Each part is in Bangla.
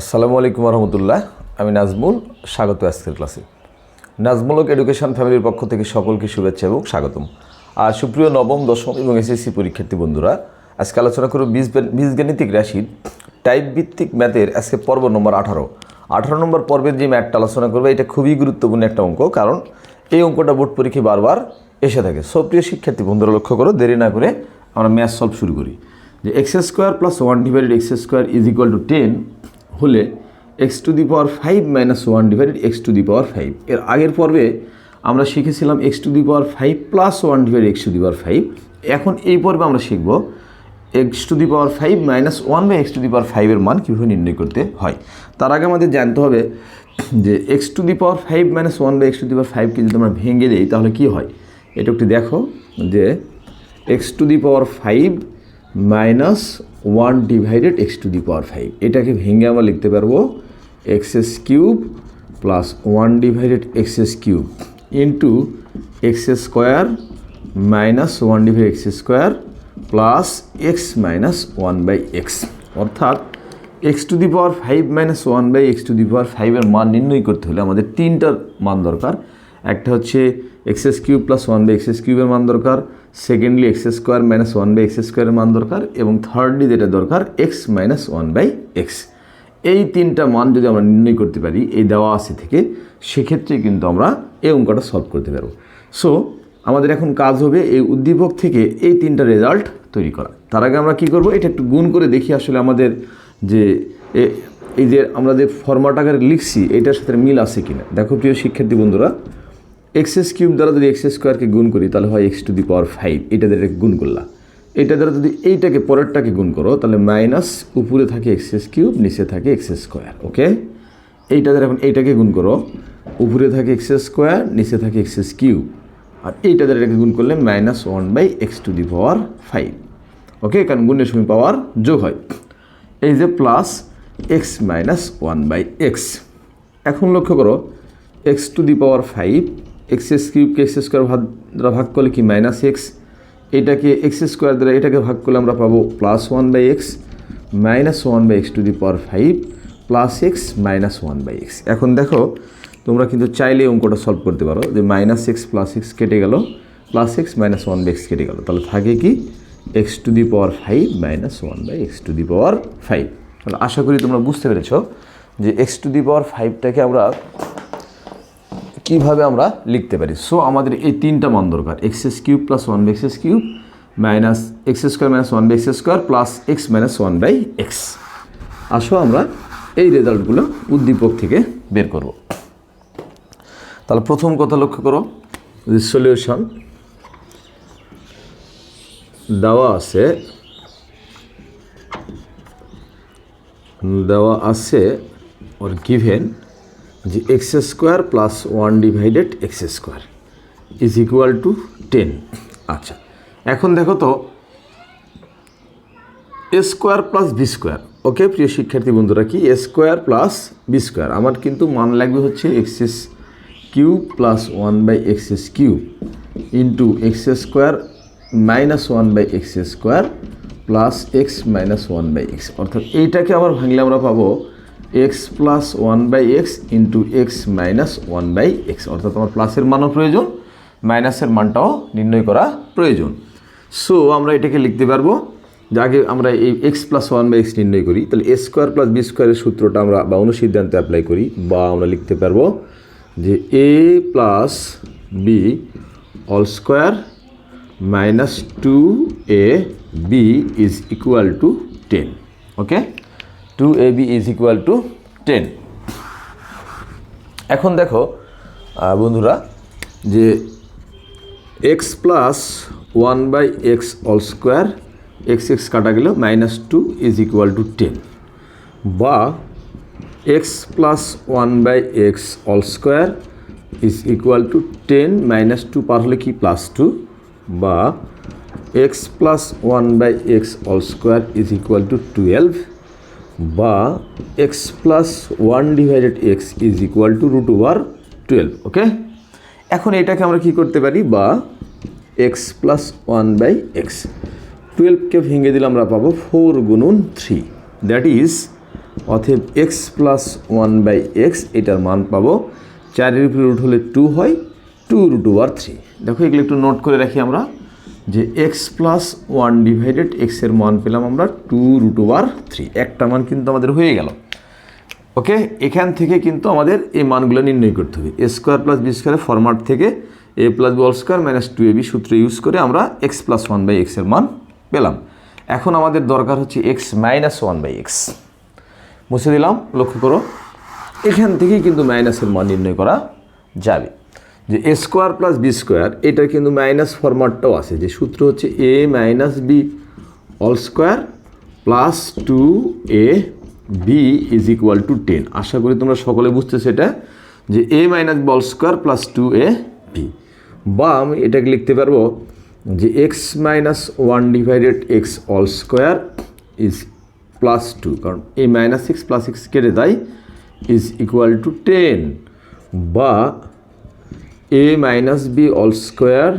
আসসালামু আলাইকুম রহমতুল্লাহ আমি নাজমুল, স্বাগত আজকের ক্লাসে। নাজমুলক এডুকেশন ফ্যামিলির পক্ষ থেকে সকলকে শুভেচ্ছা এবং স্বাগতম। আর সুপ্রিয় নবম, দশম এবং এসএসসি পরীক্ষার্থী বন্ধুরা, আজকে আলোচনা করব বীজ বীজগাণিতিক রাশির টাইপ ভিত্তিক ম্যাথের আজকে পর্ব নম্বর আঠারো। আঠারো নম্বর পর্বের যে ম্যাথটা আলোচনা করবে, এটা খুবই গুরুত্বপূর্ণ একটা অঙ্ক, কারণ এই অঙ্কটা বোর্ড পরীক্ষায় বারবার এসে থাকে। সব প্রিয় শিক্ষার্থী বন্ধুরা, লক্ষ্য করো, দেরি না করে আমরা ম্যাথ সলভ শুরু করি। যে x square plus one divided x square is equal to ten হলে x to the power five minus one divided x to the power five এর আগের পর্বে আমরা শিখেছিলাম x to the power five plus one divide x to the power five এখন এই পর্বে আমরা শিখব x to the power five minus one by x to the power ফাইভের মান কীভাবে নির্ণয় করতে হয়। তার আগে আমাদের জানতে হবে যে x to the power five minus one by x to the power ফাইভকে যদি আমরা ভেঙে দিই তাহলে কী হয়? এটা একটু দেখো যে x to the power five minus one divided x to the power five. এটাকে ভেঙে আমরা লিখতে পারব x s cube plus one divided x s cube into x square minus one divide x square plus x minus one by x. অর্থাৎ x to the power five minus one by x to the power ফাইভের মান নির্ণয় করতে হলে আমাদের তিনটার মান দরকার। একটা হচ্ছে x s cube plus one by x s কিউবের মান দরকার। Secondly x square minus one by x স্কোয়ারের মান দরকার এবং থার্ডলি যেটা দরকার x minus one by x এই তিনটা মান যদি আমরা নির্ণয় করতে পারি, এই দেওয়া আছে থেকে, সেক্ষেত্রে কিন্তু আমরা এই অঙ্কটা সলভ করতে পারব। সো আমাদের এখন কাজ হবে এই উদ্দীপক থেকে এই তিনটা রেজাল্ট তৈরি করা। তার আগে আমরা কি করব, এটা একটু গুণ করে দেখি আসলে আমাদের যে এই যে আমরা যে ফর্মাট আকারে লিখছি, এটার সাথে মিল আছে কিনা। দেখো প্রিয় শিক্ষার্থী বন্ধুরা এক্স এস কিউব দ্বারা যদি এক্স স্কোয়ারকে গুণ করি, তাহলে হয় x to the power five. এটা দ্বারা গুণ করলাম এটা দ্বারা যদি এইটাকে পরেরটাকে গুণ করো, তাহলে মাইনাস উপরে থাকে এক্স এস কিউব, নিচে থাকে এক্স স্কোয়ার, ওকে? এইটা দ্বারা এখন এইটাকে গুণ করো। উপরে থাকে এক্স স্কোয়ার, নিচে থাকে এক্স এস কিউব। আর এইটা দ্বারা এটাকে গুণ করলে minus one by x to the power five, okay? কারণ গুণের সময় পাওয়ার যোগ হয়। এই যে plus x minus one by x. এখন লক্ষ্য করো, x to the power five x কিউবকে x square ভাগ দ্বারা ভাগ করলে কি? মাইনাস এক্স এটাকে এক্স স্কোয়ার দ্বারা এটাকে ভাগ করলে আমরা পাবো plus one by x minus one by x to the power five plus x minus one by x এখন দেখো, তোমরা কিন্তু চাইলে অঙ্কটা সলভ করতে পারো যে মাইনাস এক্স প্লাস এক্স কেটে গেল plus x minus one by x কেটে গেল। তাহলে থাকে কি? X to the power five minus one by x to the power five তাহলে আশা করি তোমরা বুঝতে পেরেছ যে এক্স টু দি পাওয়ার ফাইভটাকে আমরা কীভাবে আমরা লিখতে পারি? সো আমাদের এই তিনটা মান দরকার। X s cube plus one by x s cube minus x square minus one by x square plus x minus one by x আসো আমরা এই রেজাল্টগুলো উদ্দীপক থেকে বের করব। তাহলে প্রথম কথা লক্ষ্য করো। সলিউশন দেওয়া আছে দেওয়া আছে ওর গিভেন যে x square plus one divided x square is equal to ten. আচ্ছা এখন দেখো তো, a square plus b square. Okay, প্রিয় শিক্ষার্থী বন্ধুরা, কি? A square plus b square. আমার কিন্তু মান লাগবে হচ্ছে x's cube plus one by x's cube into x square minus one by x square plus x minus one by x. অর্থাৎ এইটাকে আবার ভাঙলে আমরা পাবো x plus one by x into x minus one by x অর্থাৎ আমার প্লাসের মানও প্রয়োজন, মাইনাসের মানটাও নির্ণয় করা প্রয়োজন। সো আমরা এটাকে লিখতে পারব যে আগে আমরা এই x plus one by x নির্ণয় করি। তাহলে এ স্কোয়ার প্লাস বি স্কোয়ারের সূত্রটা আমরা বা অনুসিদ্ধান্তে অ্যাপ্লাই করি বা আমরা লিখতে পারব যে a plus b all square minus two a b is equal to ten okay two a b is equal to ten এখন দেখো বন্ধুরা, যে x plus one by x all square x x কাটা গেল minus two is equal to ten বা x plus one by x all square is equal to ten minus two পার হলে কি? প্লাস টু বা x plus one by x all square is equal to twelve বা x plus one divided x is equal to root over twelve okay এখন এটাকে আমরা কি করতে পারি? বা x plus one by x টুয়েলভকে ভেঙে দিলে আমরা পাবো ফোর গুণুন থ্রি দ্যাট ইজ অতএব x plus one by x এটার মান পাবো চারের উপরে রুট হলে টু হয় টু রুট ওভার থ্রি দেখো এগুলো একটু নোট করে রাখি আমরা। যে এক্স প্লাস ওয়ান ডিভাইডেড এক্সের মান পেলাম আমরা টু রুট ওভার থ্রি একটা মান কিন্তু আমাদের হয়ে গেল। ওকে এখান থেকে কিন্তু আমাদের এই মানগুলো নির্ণয় করতে হবে। এ স্কোয়ার প্লাস বি স্কোয়ারের ফরম্যাট থেকে a plus b all square minus two a b সূত্র ইউজ করে আমরা এক্স প্লাস ওয়ান বাই এক্সের মান পেলাম। এখন আমাদের দরকার হচ্ছে x minus one by x মুছে দিলাম, লক্ষ্য করো। এখান থেকেই কিন্তু মাইনাসের মান নির্ণয় করা যাবে। যে a square plus b square, এটার কিন্তু মাইনাস ফরম্যাটটাও আছে। যে সূত্র হচ্ছে a minus b all square plus two a b is equal to ten. আশা করি তোমরা সকলে বুঝতে সেটা, যে a minus b all square plus two a b. বা আমি এটাকে লিখতে পারব যে x minus one divided x all square is plus two, কারণ এই মাইনাস সিক্স প্লাস সিক্স কেটে দেয়, ইজ ইকুয়াল টু টেন। বা a minus b all square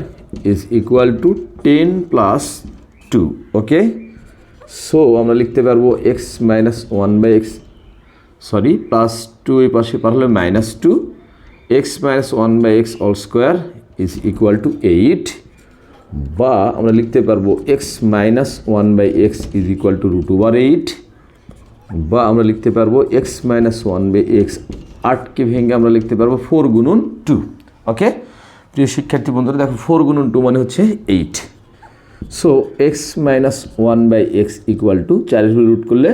is equal to ten plus two okay so আমরা লিখতে পারব x minus one by x sorry plus two এই পাশে পার হলে minus two x minus one by x all square is equal to eight বা আমরা লিখতে পারব x minus one by x is equal to root over eight বা আমরা লিখতে পারব x minus one by x আটকে ভেঙে আমরা লিখতে পারব ফোর গুণন টু ওকে প্রিয় শিক্ষার্থী বন্ধুরা, দেখো ফোর গুণন টু মানে হচ্ছে eight so x minus one by x equal to চারের রুট করলে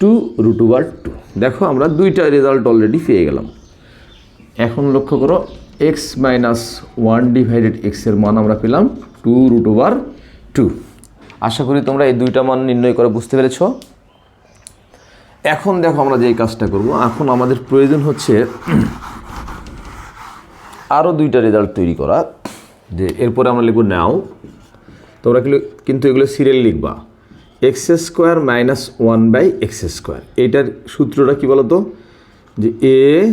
টু রুট ওভার টু দেখো আমরা দুইটা রেজাল্ট অলরেডি পেয়ে গেলাম। এখন লক্ষ্য করো এক্স মাইনাস ওয়ান ডিভাইডেড এক্সের মান আমরা পেলাম টু রুট ওভার টু আশা করি তোমরা এই দুইটা মান নির্ণয় করে বুঝতে পেরেছ। এখন দেখো আমরা যে কাজটা করব, এখন আমাদের প্রয়োজন হচ্ছে আরও দুইটা রেজাল্ট তৈরি করা। যে এরপরে আমরা লিখব নাও। তোমরা কিন্তু কিন্তু এগুলো সিরিয়াল লিখবা। X square minus one by x square এইটার সূত্রটা কী বলতো? যে a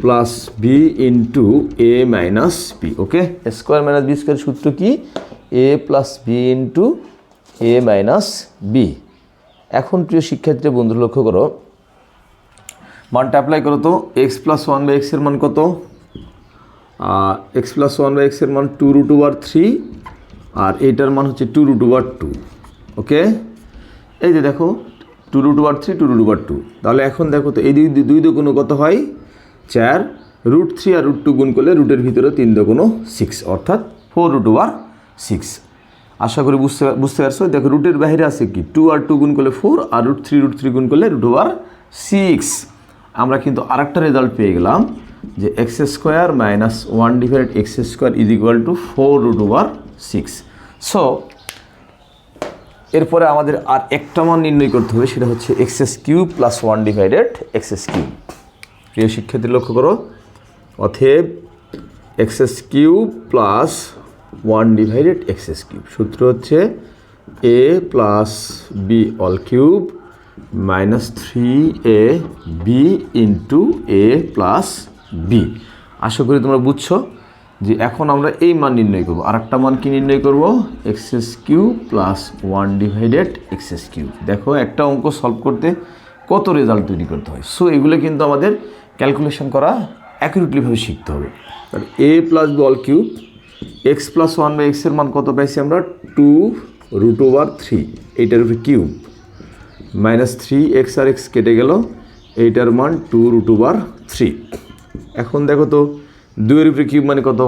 plus b into a minus b okay square minus b square সূত্র কি? A plus b into a minus b এখন প্রিয় শিক্ষার্থী বন্ধু লক্ষ্য করো। মানটা অ্যাপ্লাই করো তো। এক্স প্লাস ওয়ান বাই এক্সের মান কত? এক্স প্লাস ওয়ান বাই এক্সের মান টু রুট ওভার থ্রি আর এইটার মান হচ্ছে two root over two okay এই যে দেখো two root over three two root over two তাহলে এখন দেখো তো, এই দুই দুই দুগুণ কত হয়? চার। রুট থ্রি আর রুট টু গুণ করলে রুটের ভিতরে তিন দুগুণ সিক্স অর্থাৎ ফোর রুট ওভার সিক্স আশা করি বুঝতে বুঝতে পারছ? দেখো রুটের বাইরে আছে কি? টু আর টু গুণ করলে ফোর আর রুট থ্রি রুট থ্রি গুণ করলে রুট ওভার সিক্স আমরা কিন্তু আরেকটা রেজাল্ট পেয়ে গেলাম। যে x square minus one divide x square is equal to four root over six so এরপরে আমাদের আর একটা মান নির্ণয় করতে হবে, সেটা হচ্ছে x's cube plus one divided x's cube প্রিয় শিক্ষার্থী, লক্ষ্য করো অথেব x's cube plus one divided x's cube সূত্র হচ্ছে a plus b all cube minus three a b into a plus b. আশা করি তোমরা বুঝছ যে এখন আমরা এই মান নির্ণয় করব। আর একটা মান কি নির্ণয় করব? X's cube plus one divided x's cube. দেখো, একটা অঙ্ক সলভ করতে কত রেজাল্ট তৈরি করতে হয়। সো, এগুলো কিন্তু আমাদের ক্যালকুলেশন করা অ্যাকুরেটলিভাবে শিখতে হবে। A plus ball cube, x plus one by এক্সের মান কত পাইছি আমরা? Two root over three. এইটার উপরে কিউব। মাইনাস থ্রি এক্স আর এক্স কেটে গেল। এইটার মান টু রুট ওভার থ্রি। এখন দেখো তো, দুইয়ের উপরে কিউব মানে কত?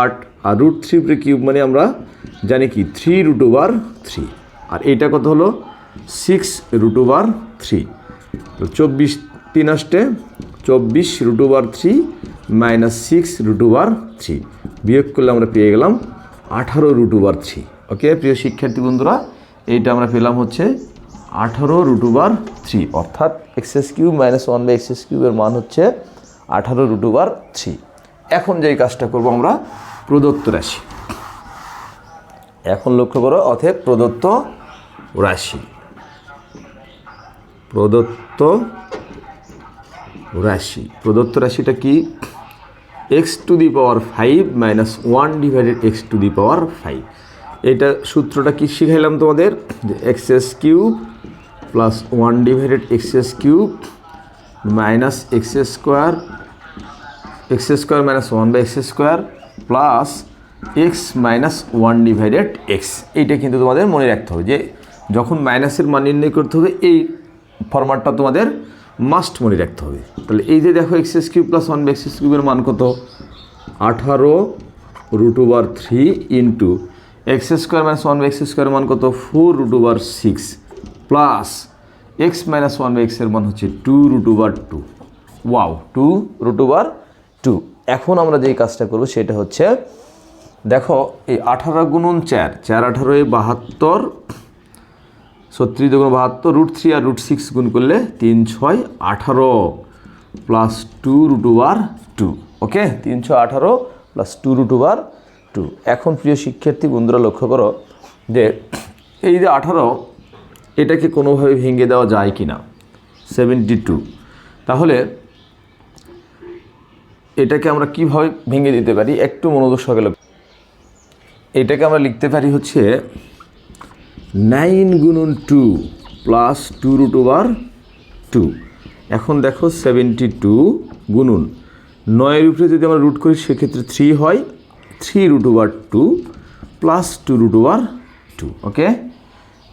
আট। আর রুট থ্রি উপরে কিউব মানে আমরা জানি কি? থ্রি রুট ওভার থ্রি আর এইটা কত হলো? সিক্স রুট ওভার থ্রি তো চব্বিশ তিন আসটে চব্বিশ root over three minus six root over three বিয়োগ করলে আমরা পেয়ে গেলাম আঠারো রুট ওভার থ্রি ওকে প্রিয় শিক্ষার্থী বন্ধুরা, এইটা আমরা পেলাম হচ্ছে আঠারো রুট ওভার থ্রি অর্থাৎ x's cube minus one by x's কিউবের মান হচ্ছে আঠারো রুট ওভার থ্রি। এখন যেই কাজটা করব আমরা প্রদত্ত রাশি। এখন লক্ষ্য করো অথব প্রদত্ত রাশি। প্রদত্ত রাশি। প্রদত্ত রাশিটা কি? X to the power five minus one divided x to the power five এটা সূত্রটা কি শিখাইলাম তোমাদের? যে x's cube plus one divided x's cube minus x square x square minus one by x square plus x minus one divided x এইটা কিন্তু তোমাদের মনে রাখতে হবে যে, যখন মাইনাসের মান নির্ণয় করতে হবে, এই ফরম্যাটটা তোমাদের মাস্ট মনে রাখতে হবে। তাহলে এই যে দেখো x's cube plus one by x কিউবের মান কত? আঠারো root over three into x square minus one by x স্কোয়ারের মান কত? Four root over six plus x minus one by এক্সের মান হচ্ছে two root over two wow two root over two এখন আমরা যেই কাজটা করব সেটা হচ্ছে, দেখো, এই আঠারো গুণন চার চার আঠারোয় বাহাত্তর, ছত্রিশ দুগুণ বাহাত্তর রুট থ্রি আর রুট সিক্স গুণ করলে তিন ছয় আঠারো plus two root over two okay তিনশো আঠারো plus two root over two এখন প্রিয় শিক্ষার্থী, বন্ধুরা লক্ষ্য করো যে এই যে আঠারো এটাকে কোনোভাবে ভেঙে দেওয়া যায় কি না সেভেন্টি টু তাহলে এটাকে আমরা কীভাবে ভেঙে দিতে পারি? একটু মনোযোগ লক্ষ্য- এটাকে আমরা লিখতে পারি হচ্ছে নাইন গুণন two plus two root over two এখন দেখো সেভেন্টি টু গুণন। নয়ের উপরে যদি আমরা রুট করি, সেক্ষেত্রে থ্রি হয়। Three root over two plus two root over two okay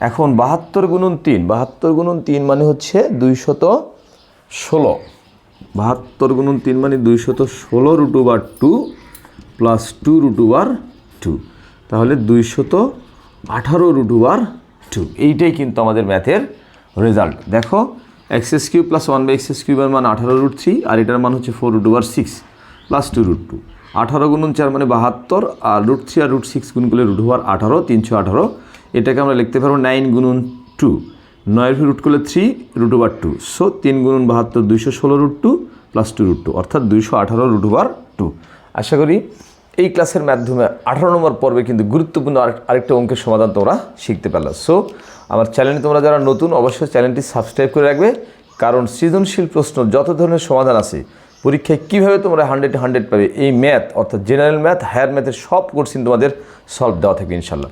এখন বাহাত্তর গুণন তিন, বাহাত্তর গুণন তিন মানে হচ্ছে দুইশত ষোলো। বাহাত্তর গুণন তিন মানে দুইশত ষোলো root over two plus two root over two তাহলে দুইশত আঠারো রুট ওভার টু এইটাই কিন্তু আমাদের ম্যাথের রেজাল্ট দেখো x's cube plus one by x's কিউবের মান আঠারো রুট থ্রি আর এটার মান হচ্ছে four root over six plus two root two আঠারো গুণন চার মানে বাহাত্তর আর রুট থ্রি আর রুট সিক্স গুণ করলে রুট ওভার আঠারো, তিনশো আঠারো এটাকে আমরা লিখতে পারব নাইন গুণন টু। নয়ের রুট করলে three root over two so তিন গুণন বাহাত্তর, দুইশো ষোলো root two plus two root two অর্থাৎ দুইশো আঠারো রুট ওভার টু আশা করি এই ক্লাসের মাধ্যমে আঠারো নম্বর পর্বে কিন্তু গুরুত্বপূর্ণ আরেক- আরেকটা অঙ্কের সমাধান তোমরা শিখতে পারলে। সো আমার চ্যানেলে তোমরা যারা নতুন, অবশ্যই চ্যানেলটি সাবস্ক্রাইব করে রাখবে। কারণ সৃজনশীল প্রশ্ন যত ধরনের সমাধান আছে, পরীক্ষায় কীভাবে তোমরা হান্ড্রেড হান্ড্রেড পাবে, এই ম্যাথ অর্থাৎ জেনারেল ম্যাথ হায়ার ম্যাথের সব কোর্সিন তোমাদের সলভ দেওয়া থাকবে ইনশাল্লাহ